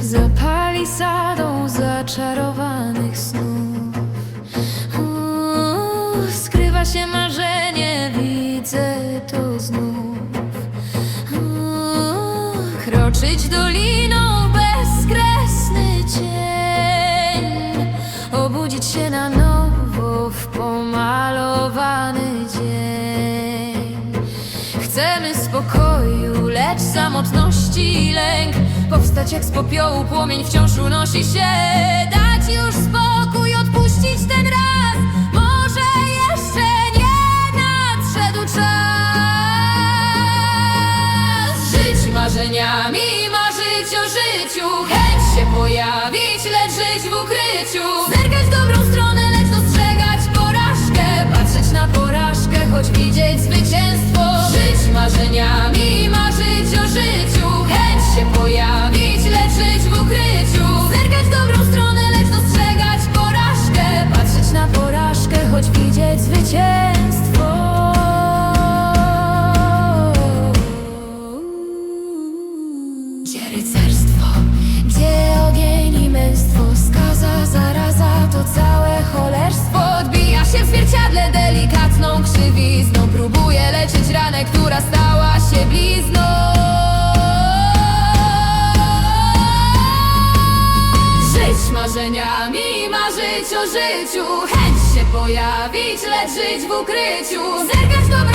Zapali sadą zaczarowanych Kroczyć doliną bezkresny cień. Obudzić się na nowo w pomalowany dzień. Chcemy spokoju, lecz samotności lęk. Powstać jak z popiołu, płomień wciąż unosi się marzeniami, marzyć o życiu. Chęć się pojawić, lecz żyć w ukryciu. Zerkać w dobrą stronę, lecz dostrzegać porażkę. Patrzeć na porażkę, choć widzieć zwycięstwo. Żyć marzeniami, marzyć Gdzie rycerstwo, gdzie ogień i męstwo? Skaza, zaraza, to całe cholerstwo. Odbija się w zwierciadle delikatną krzywizną. Próbuje leczyć ranę, która stała się blizną. Żyć marzeniami, marzyć o życiu. Chęć się pojawić, lecz żyć w ukryciu. Zerkać w